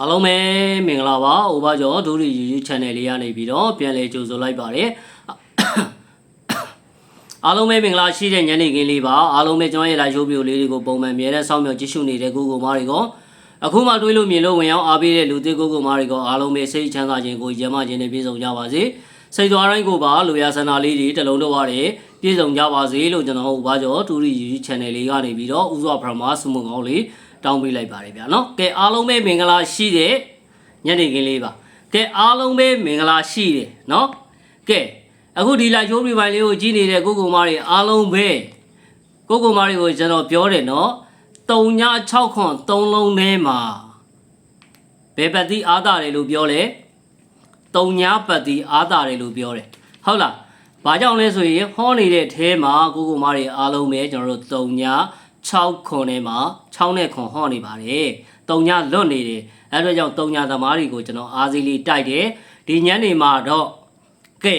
အားလုံးပဲမင်္ဂလာပါအိုဘာကျော်ဒူရီ YouTube channel လေးကနေပြီးတော့ပြန်လည်ကြိုဆိုလိုက်ပါတယ်အားလုံးပဲမင်္ဂလာရှိတဲ့ညနေခင်းလေးပါအားလုံးပဲကျွန်တော်ရဲ့ live show ဗီဒီယိုလေးတွေကိုပုံမှန်မြဲတဲ့စောင့်မျှော်ကြည့်ရှုနေတဲ့ကိုကိုမားတွေကအခုမှတွေးလို့မြင်လို့ဝင်ရောက်အားပေးတဲ့လူသစ်ကိုကိုမားတွေကအားလုံးပဲစိတ်ချမ်းသာခြင်းကိုရမခြင်းနဲ့ပြည့်စုံကြပါစေစိတ်သွားတိုင်းကိုပါလူရဆန္ဒလေးတွေတစ်လုံးတော့ရတယ်ပြည့်စုံကြပါစေလို့ကျွန်တော်အိုဘာကျော်ဒူရီ YouTube channel လေးကနေပြီးတော့ဥစွာပရမဆုမွန်ကောင်းလေး တောင်းပေးလိုက်ပါတယ်ဗျာနော်ကဲအားလုံးပဲမင်္ဂလာရှိတဲ့ညနေခင်းလေးပါကဲအားလုံးပဲမင်္ဂလာရှိတယ်နော်ကဲအခုဒီလာချိုးပြပိုင်းလေးကိုကြည့်နေတဲ့ကိုကိုမားတွေအားလုံးပဲကိုကိုမားတွေကိုကျွန်တော်ပြောတယ်နော်3ည6ခွန်3လုံးထဲမှာဘယ်ပတ်တိအားတာတယ်လို့ပြောလဲ3ညပတ်တိအားတာတယ်လို့ပြောတယ်ဟုတ်လားဘာကြောင့်လဲဆိုရင်ဟောနေတဲ့အဲမှာကိုကိုမားတွေအားလုံးပဲကျွန်တော်တို့3ည 6ခွန်ထဲမှာ6နဲ့ခွန်ဟောနေပါတယ်3ညလွတ်နေတယ်အဲဒါကြောင့်3ညသမားတွေကိုကျွန်တော်အားစီးလေးတိုက်တယ်ဒီညနေမှာတော့ကဲ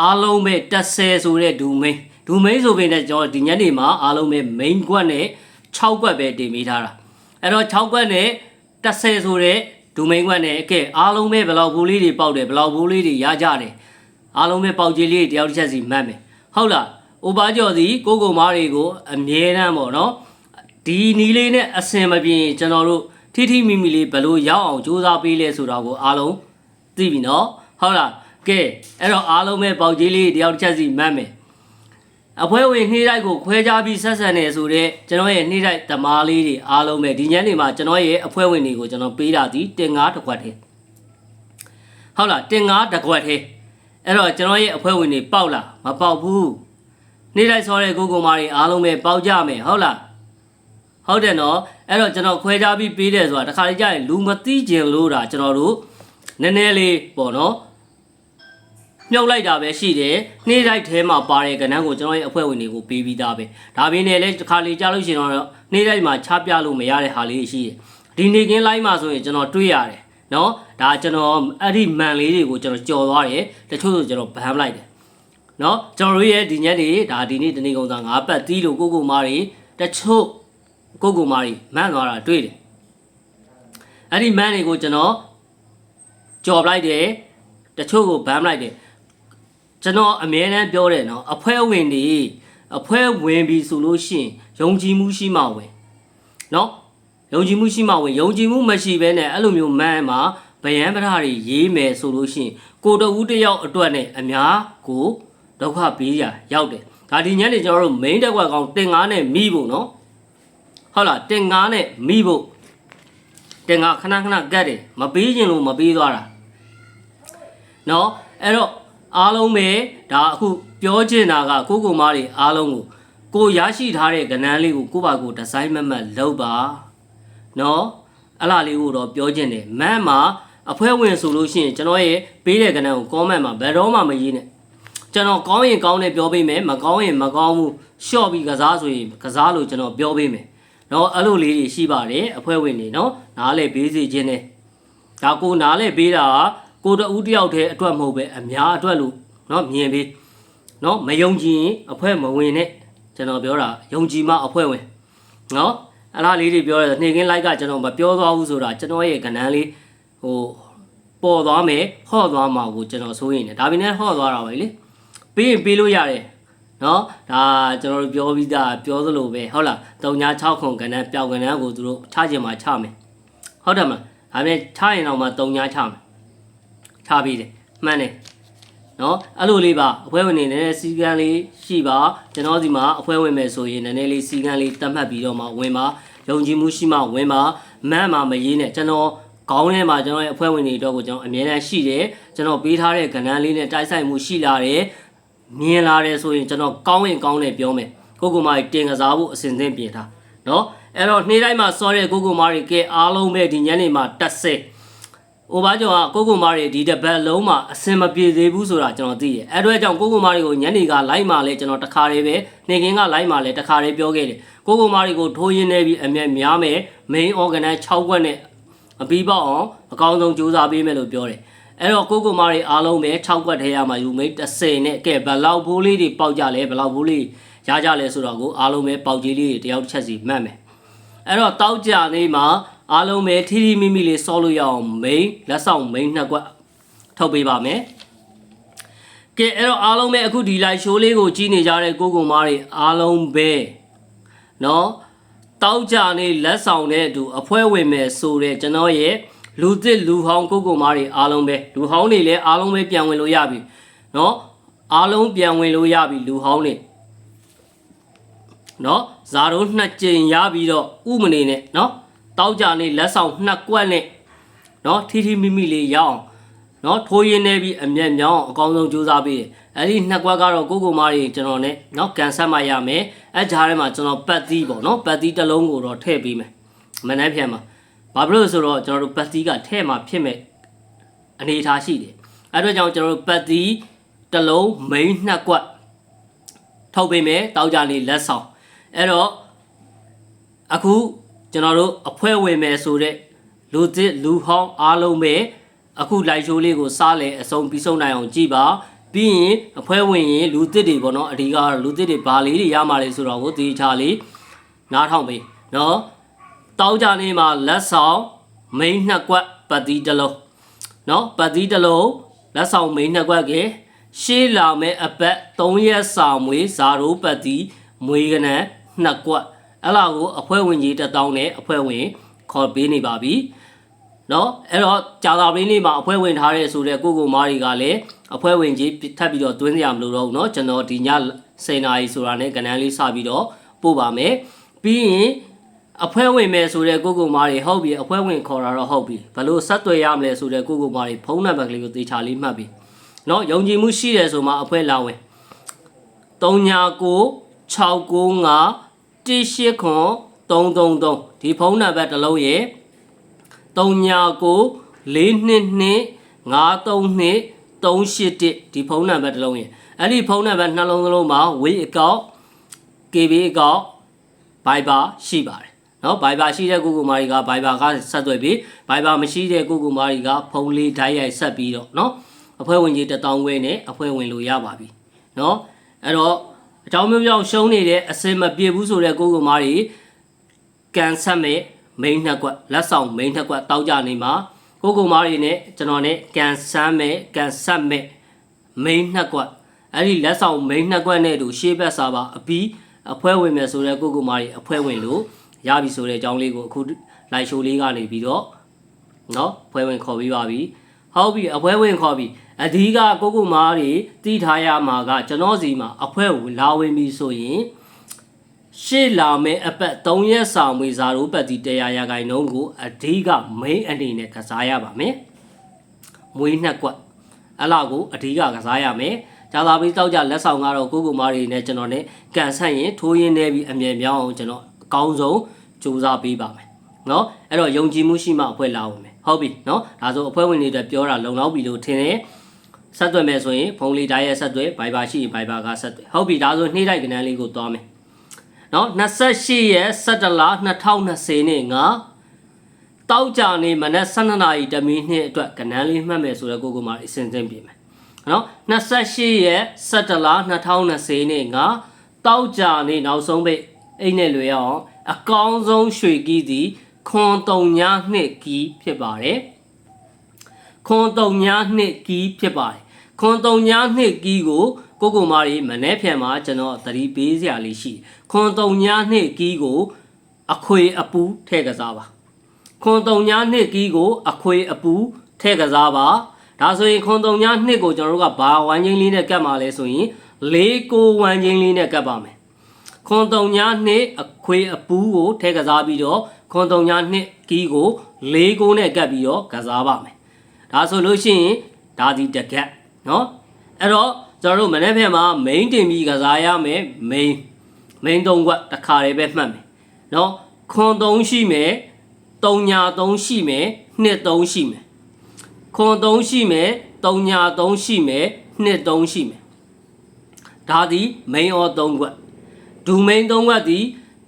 အားလုံးပဲတက်ဆဲဆိုတဲ့ဒူမိန်ဒူမိန်ဆိုပေမဲ့ကျွန်တော်ဒီညနေမှာအားလုံးပဲ main ကွက်နဲ့6ကွက်ပဲတင်ပေးထားတာအဲ့တော့6ကွက်နဲ့တက်ဆဲဆိုတဲ့ဒူမိန်ကွက်နဲ့ကဲအားလုံးပဲဘယ်လောက်ဘူးလေးတွေပေါက်တယ်ဘယ်လောက်ဘူးလေးတွေရကြတယ်အားလုံးပဲပေါက်ကြီးလေးတွေတယောက်တစ်ချက်စီမှတ်မယ်ဟုတ်လား ဥပါကျော်စီကိုကိုမားတွေကိုအမြဲတမ်းပေါ့နော်ဒီနီးလေးနဲ့အစင်မပြေရင်ကျွန်တော်တို့ထိထိမိမိလေးဘယ်လိုရောက်အောင်စူးစမ်းပေးလဲဆိုတာကိုအားလုံးသိပြီနော်ဟုတ်လားကဲအဲ့တော့အားလုံးပဲပေါက်ကြီးလေးတယောက်တစ်ချက်စီမှတ်မယ်အဖွဲဝင်နှိမ့်တိုက်ကိုခွဲခြားပြီးဆက်ဆံနေဆိုတဲ့ကျွန်တော်ရဲ့နှိမ့်တိုက်သမားလေးတွေအားလုံးပဲဒီညနေမှာကျွန်တော်ရဲ့အဖွဲဝင်တွေကိုကျွန်တော်ပေးတာဒီတင်ငါးတစ်ခွက်တည်းဟုတ်လားတင်ငါးတစ်ခွက်တည်းအဲ့တော့ကျွန်တော်ရဲ့အဖွဲဝင်တွေပေါက်လားမပေါက်ဘူး နှိမ့်တိုက်ဆောတဲ့ကိုကိုမာတွေအားလုံးပဲပေါက်ကြမယ်ဟုတ်လားဟုတ်တယ်နော်အဲ့တော့ကျွန်တော်ခွဲခြားပြီးပေးတယ်ဆိုတာတခါလေကြာရင်လူမသိကျင်လို့တာကျွန်တော်တို့နည်းနည်းလေးပေါ့နော်မြုပ်လိုက်တာပဲရှိတယ်နှေးလိုက်ထဲမှာပါတဲ့ကဏ္ဍကိုကျွန်တော်ရဲ့အဖွဲ့ဝင်တွေကိုပေးပြီးသားပဲဒါပေမဲ့လည်းတစ်ခါလေကြားလို့ရှိရင်တော့နှေးလိုက်မှာချပြလို့မရတဲ့ဟာလေးရှိတယ်ဒီနေကင်းလိုက်မှာဆိုရင်ကျွန်တော်တွေးရတယ်နော်ဒါကျွန်တော်အဲ့ဒီမန်လေးတွေကိုကျွန်တော်ကြော်သွားတယ်တချို့ဆိုကျွန်တော်ဗန်းလိုက်တယ် နော်ကျွန်တော်တို့ရဲ့ဒီညက်တွေဒါဒီနေ့တနေ့ကုန်သားငါးပတ်တီးလို့ကိုကိုမားတွေတချို့ကိုကိုမားတွေမန်းသွားတာတွေ့တယ်အဲ့ဒီမန်တွေကိုကျွန်တော်ကြော်ပလိုက်တယ်တချို့ကိုဗန်းလိုက်တယ်ကျွန်တော်အမြဲတမ်းပြောတယ်နော်အဖွဲဝင်တွေအဖွဲဝင်ပြီဆိုလို့ရှိရင်ယုံကြည်မှုရှိမှဝင်နော်ယုံကြည်မှုရှိမှဝင်ယုံကြည်မှုမရှိဘဲနဲ့အဲ့လိုမျိုးမန်းမှာဗယံပဓာတွေရေးမယ်ဆိုလို့ရှိရင်ကိုတဦးတစ်ယောက်အတွက်နဲ့အများကို ဒုက္ခပေးရရောက်တယ်ဒါဒီညနေကျွန်တော်တို့ main တက်ကွက်ကောင်တင်ငါးနဲ့မိဖို့နော်ဟုတ်လားတင်ငါးနဲ့မိဖို့တင်ငါခဏခဏကတ်တယ်မပေးခြင်းလို့မပေးသွားတာနော်အဲ့တော့အားလုံးပဲဒါအခုပြောချင်တာကကိုကိုမားတွေအားလုံးကိုကိုရရှိထားတဲ့ကဏ္ဍလေးကိုကိုပါကိုဒီဇိုင်းမမတ်လုပ်ပါနော်အဲ့လားလေးကိုတော့ပြောချင်တယ်မန်းမှာအဖွဲဝင်ဆိုလို့ရှိရင်ကျွန်တော်ရဲ့ပေးတဲ့ကဏ္ဍကို comment မှာဘယ်တော့မှမရေးနဲ့ ကျွန်တော်ကောင်းရင်ကောင်းတယ်ပြောပေးမယ်မကောင်းရင်မကောင်းဘူးရှော့ပြီးကစားဆိုရင်ကစားလို့ကျွန်တော်ပြောပေးမယ်နော်အဲ့လိုလေးတွေရှိပါတယ်အဖွဲဝင်တွေနော်နားလေပေးစီခြင်းနဲ့ဒါကိုနားလေပေးတာကကိုတဦးတယောက်တည်းအတွက်မဟုတ်ပဲအများအတွက်လို့နော်မြင်ပြီးနော်မယုံကြည်ရင်အဖွဲမဝင်နဲ့ကျွန်တော်ပြောတာယုံကြည်မှအဖွဲဝင်နော်အဲ့လားလေးတွေပြောတယ်နှိကင်းလိုက်ကကျွန်တော်မပြောသွားဘူးဆိုတာကျွန်တော်ရဲ့ကဏ္ဍလေးဟိုပေါ်သွားမယ်ဟော့သွားမှာကိုကျွန်တော်စိုးရင်တယ်ဒါပေမဲ့ဟော့သွားတာပဲလေ ပြီးရင်ပြီးလို့ရတယ်နော်ဒါကျွန်တော်တို့ပြောပြီးသားပြောသလိုပဲဟုတ်လားတုံညာ6ခုကဏ္ဍပျောက်ကဏ္ဍကိုသူတို့ချခြင်းမှာချမယ်ဟုတ်တယ်မလားဒါပေမဲ့ချရင်တော့မှတုံညာချမယ်ချပြီးတယ်မှန်တယ်နော်အဲ့လိုလေးပါအဖွဲဝင်နေနည်းနည်းစီကံလေးရှိပါကျွန်တော်ဒီမှာအဖွဲဝင်မယ်ဆိုရင်နည်းနည်းလေးစီကံလေးတတ်မှတ်ပြီးတော့မှဝင်ပါယုံကြည်မှုရှိမှဝင်ပါမန်းမှာမရေးနဲ့ကျွန်တော်ခေါင်းထဲမှာကျွန်တော်ရဲ့အဖွဲဝင်တွေတော့ကိုကျွန်တော်အမြဲတမ်းရှိတယ်ကျွန်တော်ပေးထားတဲ့ကဏ္ဍလေးနဲ့တိုက်ဆိုင်မှုရှိလာတယ် မြင်လာတယ်ဆိုရင်ကျွန်တော်ကောင်းရင်ကောင်းတယ်ပြောမယ်ကိုကိုမာကြီးတင်ကစားဖို့အစဉ်သင့်ပြင်ထားနော်အဲ့တော့နေ့တိုင်းမှာစောတဲ့ကိုကိုမာကြီးကအားလုံးပဲဒီညနေမှာတက်ဆဲ။အိုဘာကျော်ကကိုကိုမားတွေဒီတပတ်လုံးမှာအစင်မပြေသေးဘူးဆိုတာကျွန်တော်သိတယ်။အဲ့အတွက်ကြောင့်ကိုကိုမားတွေကိုညနေကလိုက်မှလဲကျွန်တော်တခါလေးပဲနေကင်းကလိုက်မှလဲတခါလေးပြောခဲ့တယ်။ကိုကိုမားတွေကိုထိုးရင်းနေပြီးအမြဲများမယ် main organize 6ခွက်နဲ့အပြီးပေါက်အောင်အကောင်းဆုံးကြိုးစားပေးမယ်လို့ပြောတယ်။ အဲ့တော့ကိုကိုမားတွေအားလုံးပဲ6ခွက်ထဲရမှာယူမိတ်30နဲ့ကဲဘလောက်ဘိုးလေးတွေပေါက်ကြလဲဘလောက်ဘိုးလေးရကြလဲဆိုတော့ကိုအားလုံးပဲပေါက်ကြီးလေးတွေတယောက်တစ်ချက်စီမှတ်မယ်။အဲ့တော့တောက်ကြနေမှာ အားလုံးပဲထီထီမိမိလေးစောလို့ရအောင် main လက်ဆောင် main နှစ်ကွက်ထုတ်ပေးပါမယ်ကဲအဲ့တော့အားလုံးပဲအခုဒီ live show လေးကိုကြည့်နေကြတဲ့ကိုကိုမားတွေအားလုံးပဲเนาะတောက်ကြနေလက်ဆောင်တဲ့အတူအဖွဲဝင်မယ်ဆိုတဲ့ကျွန်တော်ရဲ့ လူသစ်လူဟောင်းကိုကိုမားတွေအားလုံးပဲလူဟောင်းတွေလည်းအားလုံးပဲပြန်ဝင်လို့ရပြီเนาะအားလုံးပြန်ဝင်လို့ရပြီလူဟောင်းတွေ နော်ဇာတို့နှစ်ကြိမ်ရပြီးတော့ဥမနေနဲ့နော်တောက်ကြနေလက်ဆောင်နှစ်ကွက်နဲ့နော်ထီထီမိမိလေးရအောင်နော်ထိုးရင်းနေပြီးအမျက်မြောင်းအောင်အကောင်းဆုံးကြိုးစားပေးတယ်အဲ့ဒီနှစ်ကွက်ကတော့ကိုကိုမားတွေကျွန်တော်နဲ့နော်ကန်ဆက်မှရမယ်အဲ့ဂျားထဲမှာကျွန်တော်ပတ်သီးပေါ့နော်ပတ်သီးတစ်လုံးကိုတော့ထည့်ပေးမယ်မနေ့ပြန်မှာ ဘာဖြစ်လို့လဲဆိုတော့ကျွန်တော်တို့ပတ်သီးကထည့်မှာဖြစ်မဲ့အနေအထားရှိတယ်အဲ့တော့ကြောင့်ကျွန်တော်တို့ပတ်သီးတစ်လုံး main နှစ်ကွက်ထုတ်ပေးမယ်တောက်ကြနေလက်ဆောင်အဲ့တော့အခုကျွန်တော်တို့အဖွဲဝင်မယ်ဆိုတဲ့လူသစ်လူဟောင်းအားလုံးပဲအခုလိုက်ရှိုးလေးကိုစားလေအစုံပြီးဆုံးနိုင်အောင်ကြည်ပါပြီးရင်အဖွဲဝင်ရင်လူသစ်တွေပေါ့နော်အဓိကတော့လူသစ်တွေဘာလေးတွေရမှာလဲဆိုတော့ကိုတေချာလေးနားထောင်ပေးနော် တောက်ကြနေမှာလက်ဆောင်မိန်းနှစ်ကွက်ပတ်တီးတစ်လုံးနော်ပတ်တီးတစ်လုံးလက်ဆောင်မိန်းနှစ်ကွက်ကရှေးလာမဲ့အပတ်3ရက်စာမွေးဇာရိုးပတ်တီးမွေးကနန်းနှစ်ကွက်အဲ့လာကိုအဖွဲဝင်ကြီးတစ်တောင်းနဲ့အဖွဲဝင်ခေါ်ပေးနေပါပြီနော်အဲ့တော့ကြာသာပင်းလေးမှာအဖွဲဝင်ထားတဲ့ဆိုတဲ့ကိုကိုမားတွေကလည်းအဖွဲဝင်ကြီးထပ်ပြီးတော့တွင်းစရာမလိုတော့ဘူးเนาะကျွန်တော်ဒီညစေနာရီဆိုတာနဲ့ကနန်းလေးစပြီးတော့ပို့ပါမယ်ပြီးရင် အဖွဲဝင်မယ်ဆိုတဲ့ကိုကိုမားတွေဟုတ်ပြီအဖွဲဝင်ခေါ်တာတော့ဟုတ်ပြီဘလို့ဆက်သွယ်ရမလဲဆိုတဲ့ကိုကိုမားတွေဖုန်းနံပါတ်ကလေးကိုသေချာလေးမှတ်ပြီเนาะယုံကြည်မှုရှိတယ်ဆိုမှအဖွဲလာဝင်39 695 189 333ဒီဖုန်းနံပါတ်တစ်လုံးရဲ့39 422 532 381ဒီဖုန်းနံပါတ်တစ်လုံးရဲ့အဲ့ဒီဖုန်းနံပါတ်နှလုံးသလုံးမှာဝေးအကောင့် KB အကောင့် Viber ရှိပါတယ် နော် Viber ရှိတဲ့ကိုကိုမာရီက Viber ကဆက်သွယ်ပြီး Viber မရှိတဲ့ကိုကိုမာရီကဖုန်းလေးဓာတ်ရိုက်ဆက်ပြီးတော့နော်အဖွဲ့ဝင်ကြီးတစ်တောင်းခွဲနဲ့အဖွဲ့ဝင်လို့ရပါပြီနော်အဲ့တော့အကြောင်းမျိုးကြောင့်ရှုံးနေတဲ့အစင်မပြေဘူးဆိုတဲ့ကိုကိုမာရီကန်ဆက်မဲ့မိန်းနှစ်ကွက်လက်ဆောင်မိန်းနှစ်ကွက်တောက်ကြနေမှာကိုကိုမာရီနဲ့ကျွန်တော်နဲ့ကန်ဆမ်းမဲ့ကန်ဆက်မဲ့မိန်းနှစ်ကွက်အဲ့ဒီလက်ဆောင်မိန်းနှစ်ကွက်နဲ့အတူရှေးဘက်စာပါအပြီးအဖွဲဝင်မယ်ဆိုတဲ့ကိုကိုမာရီအဖွဲဝင်လို့ ရပြီဆိုတဲ့အကြောင်းလေးကိုအခုလိုက်ရှိုးလေးကနေပြီးတော့နော်ဖွဲဝင်ခေါ်ပြီးပါပြီဟုတ်ပြီအဖွဲဝင်ခေါ်ပြီးအဓိကကိုကိုမားတွေတီးထားရမှာကကျွန်တော်စီမှာအဖွဲဝင်လာဝင်ပြီဆိုရင်ရှေ့လာမဲ့အပတ်3ရက်စာမွေစာရိုးပတ်တီတရားရခိုင်နှုန်းကိုအဓိက main အနေနဲ့ကစားရပါမယ်မွေးနှစ်ကွက်အဲ့လောက်ကိုအဓိကကစားရမယ်ဂျာသာပြီးတောက်ကြလက်ဆောင်ကတော့ကိုကိုမားတွေနဲ့ကျွန်တော်နဲ့ကန်ဆန့်ရင်ထိုးရင်းနေပြီးအမြဲမြောင်းအောင်ကျွန်တော်အ ကောင်းဆုံးစူးစမ်းပေးပါမယ်နော်အဲ့တော့ယုံကြည်မှုရှိမှအဖွဲ့လာအောင်မယ်ဟုတ်ပြီနော်ဒါဆိုအဖွဲ့ဝင်တွေအတွက်ပြောတာလုံလောက်ပြီလို့ထင်တယ်ဆက်သွယ်မယ်ဆိုရင်ဖုန်းလေးတိုင်းရဲ့ဆက်သွယ် Viber ရှိရင် Viber ကဆက်သွယ်ဟုတ်ပြီဒါဆိုနှိမ့်တိုက်ကဏ္ဍလေးကိုသွားမယ်နော်28ရက်17လ2020နေ့ငါတောက်ကြနေမနက်12နာရီတမီနှစ်အတွက်ကဏ္ဍလေးမှတ်မယ်ဆိုတော့ကိုကိုမှအစဉ်စဉ်ပြင်မယ်နော်28ရက်17လ2020နေ့ငါတောက်ကြနေနောက်ဆုံးပိတ်အိတ်နဲ့လွယ်အောင် အကောင်းဆုံးရွှေကီးသည်ခွန်တုံညာနှစ်ကီးဖြစ်ပါတယ်ခွန်တုံညာနှစ်ကီးဖြစ်ပါတယ်ခွန်တုံညာနှစ်ကီးကိုကိုကိုမာရီမနေ့ဖြန်မှာကျွန်တော်သတိပေးစရာလေးရှိခွန်တုံညာနှစ်ကီးကို အခွေအပူထည့်ကစားပါခွန်တုံညာနှစ်ကီးကို အခွေအပူထည့်ကစားပါဒါဆိုရင်ခွန်တုံညာနှစ်ကိုကျွန်တော်တို့ကဘာဝမ်းချင်းလေးနဲ့ကတ်မှာလဲဆိုရင်လေးကိုဝမ်းချင်းလေးနဲ့ကတ်ပါမယ် ခွန်တုံညာနှစ်အခွေအပူးကိုထဲကစားပြီးတော့ခွန်တုံညာနှစ်ကီးကို၄ကိုနဲ့ကပ်ပြီးတော့ကစားပါမယ်။ဒါဆိုလို့ရှိရင်ဒါဒီတကက်နော်။အဲ့တော့ကျွန်တော်တို့မနေ့ဖက်မှာ main တင်ပြီးကစားရမယ် main main သုံးခွက်တစ်ခါတည်းပဲမှတ်မယ်။နော်ခွန်တုံရှိမယ်၊တုံညာတုံရှိမယ်၊နှစ်တုံရှိမယ်။ခွန်တုံရှိမယ်၊တုံညာတုံရှိမယ်၊နှစ်တုံရှိမယ်။ဒါဒီ main or သုံးခွက် ဒူ main သုံးခွက်သည်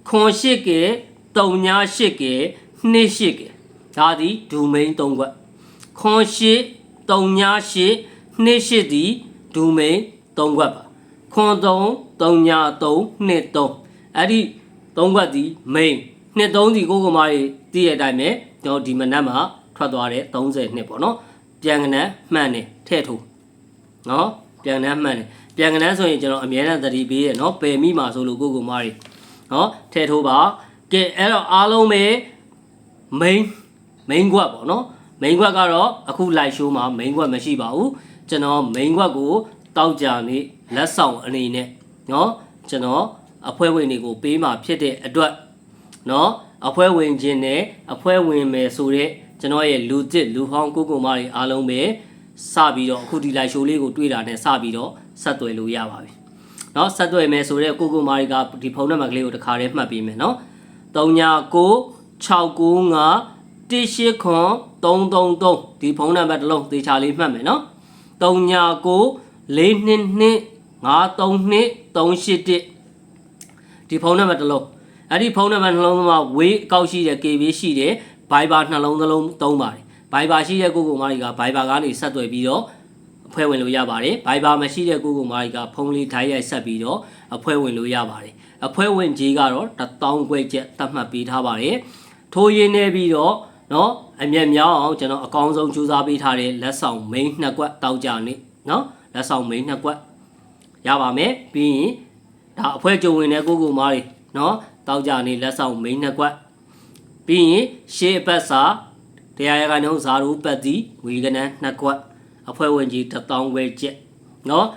ခွန်ရှိကဲတုံညာရှိကဲနှစ်ရှိကဲဒါသည်ဒူ main သုံးခွက်ခွန်ရှိတုံညာရှိနှစ်ရှိသည်ဒူ main သုံးခွက်ပါခွန်သုံးတုံညာသုံးနှစ်သုံးအဲ့ဒီသုံးခွက်သည် main နှစ်သုံးစီကိုကိုမားတွေတည့်ရတဲ့အတိုင်းပဲကျွန်တော်ဒီမနက်မှာထွက်သွားတဲ့30နှစ်ပေါ့နော်ပြန်ကနန်းမှန်တယ်ထဲ့ထိုးနော်ပြန်ကနန်းမှန်တယ် ပြန်ကနန်းဆိုရင်ကျွန်တော်အများနဲ့သတိပေးရနော်ပယ်မိမှာဆိုလို့ကိုကိုမားတွေနော်ထဲထိုးပါကဲအဲ့တော့အားလုံးပဲ main main ကွက်ပေါ့နော် main ကွက်ကတော့အခု live show မှာ main ကွက်မရှိပါဘူးကျွန်တော် main ကွက်ကိုတောက်ကြနေလက်ဆောင်အနေနဲ့နော်ကျွန်တော်အဖွဲ့ဝင်တွေကိုပေးมาဖြစ်တဲ့အတွက်နော်အဖွဲ့ဝင်ချင်းနဲ့အဖွဲ့ဝင်မယ်ဆိုတော့ကျွန်တော်ရဲ့လူသစ်လူဟောင်းကိုကိုမတွေအားလုံးပဲစပြီးတော့အခုဒီ live show လေးကိုတွေ့တာနဲ့စပြီးတော့ ဆက်သွယ်လို့ရပါပြီเนาะဆက်သွယ်မယ်ဆိုတဲ့ကိုကိုမတွေကဒီဖုန်းနံပါတ်ကလေးကိုတစ်ခါတည်းမှတ်ပေးမယ်เนาะ399695 18933ဒီဖုန်းနံပါတ်တစ်လုံးသေချာလေးမှတ်မယ်နော်399422532381ဒီဖုန်းနံပါတ်တစ်လုံးအဲ့ဒီဖုန်းနံပါတ်နှလုံးသားမှာဝေးအကောက်ရှိတဲ့ KB ရှိတယ် Viber နှလုံးသလုံးသုံးပါတယ် Viber ရှိတဲ့ကိုကိုမားတွေက Viber ကနေဆက်သွယ်ပြီးတော့အ ဖွဲ့ဝင်လို့ရပါတယ် Viber မရှိတဲ့ကိုကိုမားတွေကဖုန်းလေးဓာတ်ရိုက်ဆက်ပြီးတော့အဖွဲ့ဝင်လို့ရပါတယ်အဖွဲ့ဝင်ကြီးကတော့1000ခွဲချက်သတ်မှတ်ပေးထားပါတယ်ထိုးရင်းနေပြီးတော့เนาะအမျက်မြောက်အောင်ကျွန်တော်အကောင်းဆုံးကြိုးစားပေးထားတဲ့လက်ဆောင် main နှစ်ကွက်တောက်ကြနေเนาะလက်ဆောင် main နှစ်ကွက်ရပါမယ်ပြီးရင်ဒါအဖွဲ့ကြုံဝင်တဲ့ကိုကိုမားတွေเนาะတောက်ကြနေလက်ဆောင် main နှစ်ကွက်ပြီးရင်ရှေးအပတ်စာတရားရကနှုံးဇာရူပတ်သည်ဝေကနန်းနှစ်ကွက် အဖွဲ့ဝင်ကြီး1000ဝဲကျက်နော်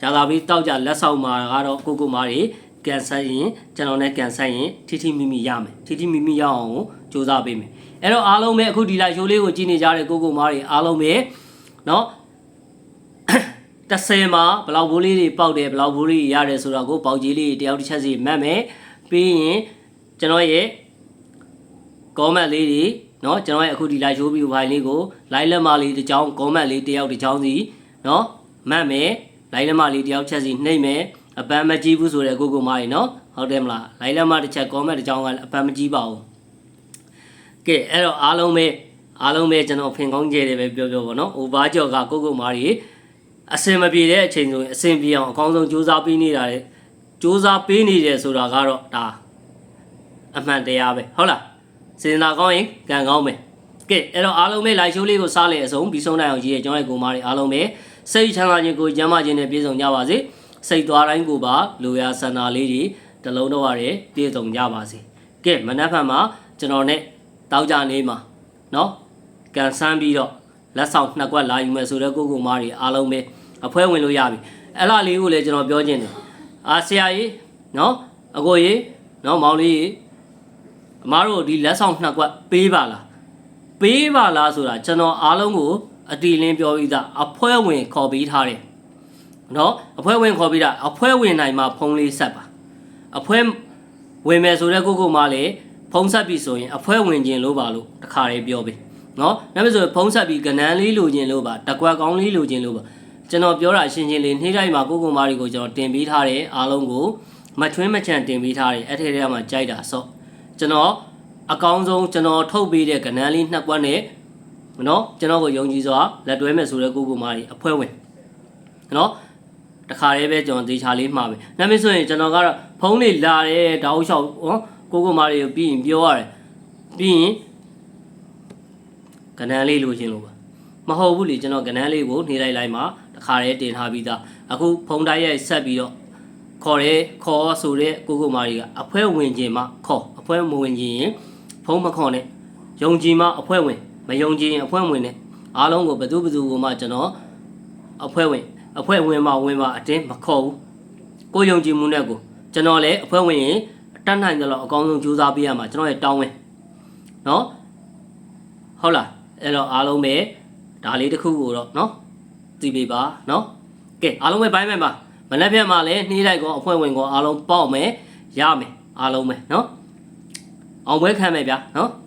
ဂျာလာပြီးတောက်ကြလက်ဆောင်မှာကတော့ကိုကိုမာတွေကန်ဆယ်ရင်ကျွန်တော်နဲ့ကန်ဆယ်ရင်ထိထိမိမိရမယ်ထိထိမိမိရအောင်စူးစမ်းပေးမယ်အဲ့တော့အားလုံးပဲအခုဒီလိုက်ရိုးလေးကိုကြည့်နေကြတဲ့ကိုကိုမာတွေအားလုံးပဲနော်30မှာဘလောက်ဘိုးလေးတွေပေါက်တယ်ဘလောက်ဘိုးလေးရတယ်ဆိုတော့ကိုပေါက်ကြီးလေးတယောက်တစ်ချက်စီမတ်မယ်ပြီးရင်ကျွန်တော်ရဲ့ comment လေးတွေ เนาะကျွန်တော်ရဲ့အခုဒီ live show view file လေးကို live လက်မလေးတစ်ကြောင်း comment လေးတယောက်တစ်ကြောင်းစီเนาะမှတ်မယ် live လက်မလေးတယောက်ချက်စီနှိမ့်မယ်အပန်းမကြည့်ဘူးဆိုတဲ့ကိုကိုမားကြီးเนาะဟုတ်တယ်မလား live လက်မတစ်ချက် comment တစ်ကြောင်းကအပန်းမကြည့်ပါဘူးကဲအဲ့တော့အားလုံးပဲအားလုံးပဲကျွန်တော်ဖင်ကောင်းကြတယ်ပဲပြောပြောပါเนาะ over ကြော်ကကိုကိုမားကြီး အစင်မပြေတဲ့အချိန်ဆိုရင်အစင်ပြေအောင်အကောင်းဆုံးစူးစမ်းပေးနေတာလေစူးစမ်းပေးနေတယ်ဆိုတာကတော့ဒါအမှန်တရားပဲဟုတ်လား စေတနာကောင်းရင်ကံကောင်းမယ်ကဲအဲ့တော့အားလုံးပဲလိုက်ရှိုးလေးကိုစားလေအစုံပြီးဆုံးနိုင်အောင်ကြီးရဲ့ကျွန်တော်ရဲ့ကိုမားတွေအားလုံးပဲစိတ်ချမ်းသာခြင်းကိုကျမ်းမာခြင်းနဲ့ပြည့်စုံကြပါစေစိတ်သွားတိုင်းကိုပါလူရဆန္ဒလေးတွေတလုံးတော့ရတယ်ပြည့်စုံကြပါစေကဲမနက်ဖြန်မှာကျွန်တော်နဲ့တောက်ကြနေမှာเนาะကန်ဆန်းပြီးတော့လက်ဆောင်နှစ်ကွက်လာယူမယ်ဆိုတော့ကိုကိုမားတွေအားလုံးပဲ အဖွဲဝင်လို့ရပြီအဲ့လားလေးကိုလည်းကျွန်တော်ပြောခြင်းတယ်အာဆရာကြီးနော်အကိုကြီးနော်မောင်လေးကြီး အမားတို့ဒီလက်ဆောင်နှစ်ကွက်ပေးပါလားပေးပါလားဆိုတာကျွန်တော်အားလုံးကိုအတီလင်းပြောပြီးသားအဖွဲဝင်ခေါ်ပေးထားတယ်နော်အဖွဲဝင်ခေါ်ပြီးတာအဖွဲဝင်နိုင်မှာဖုံးလေးဆက်ပါအဖွဲဝင်မယ်ဆိုတဲ့ကိုကိုမလည်းဖုံးဆက်ပြီဆိုရင်အဖွဲဝင်ခြင်းလို့ပါလို့တခါလေးပြောပေးနော်နောက်ပြီးဆိုဖုံးဆက်ပြီးကနန်းလေးလိုခြင်းလို့ပါတကွက်ကောင်းလေးလိုခြင်းလို့ပါကျွန်တော်ပြောတာရှင်းရှင်းလေးနှိမ့်တိုင်းမှာကိုကိုမာရီကိုကျွန်တော်တင်ပေးထားတယ်အားလုံးကိုမထွင်းမချန်တင်ပေးထားတယ်အဲ့ထက်ထဲမှာကြိုက်တာဆော့ ကျွန်တော်အကောင်းဆုံးကျွန်တော်ထုတ်ပေးတဲ့ကဏ္ဍလေးနှစ်ကွက်နဲ့နော်ကျွန်တော်ကိုယုံကြည်စွာလက်တွဲမယ်ဆိုတဲ့ကိုကိုမာရီအဖွဲဝင်နော်တခါလေးပဲကျွန်တော်ဒေချာလေးမှာပဲနာမည်ဆိုရင်ကျွန်တော်ကတော့ဖုန်းလေးလာတယ်တောက်လျှောက်ဟောကိုကိုမာရီကိုပြီးရင်ပြောရတယ်ပြီးရင်ကဏ္ဍလေးလိုချင်လို့ပါမဟုတ်ဘူးလေကျွန်တော်ကဏ္ဍလေးကိုနေလိုက်လိုက်မှာတခါတည်းတင်ထားပြီးသားအခုဖုန်းတိုက်ရိုက်ဆက်ပြီးတော့ခေါ်တယ်ခေါ်ဆိုတဲ့ကိုကိုမာရီကအဖွဲဝင်ခြင်းမှခေါ် အဖွဲမဝင်ခြင်းရင်ဖုန်းမခေါ်နဲ့ယုံကြည်မှအဖွဲဝင်မယုံကြည်ရင်အဖွဲမဝင်နဲ့အားလုံးကိုဘသူဘသူကမှကျွန်တော်အဖွဲဝင်အဖွဲဝင်မှဝင်မှအတင်းမခေါ်ဘူးကိုယုံကြည်မှုနဲ့ကိုကျွန်တော်လည်းအဖွဲဝင်ရင်တတ်နိုင်တယ်လို့အကောင်းဆုံးကြိုးစားပေးရမှာကျွန်တော်ရဲ့တောင်းဝင်နော်ဟုတ်လားအဲ့တော့အားလုံးပဲ ဒါလေးတစ်ခုကိုတော့เนาะသိပေးပါเนาะကဲအားလုံးပဲဘိုင်းမယ်ပါမနေ့ပြန်မှာလည်းနှီးလိုက်ကောအဖွဲ့ဝင်ကောအားလုံးပေါက်မယ်ရမယ်အားလုံးပဲเนาะ 哦我也看那边嗯。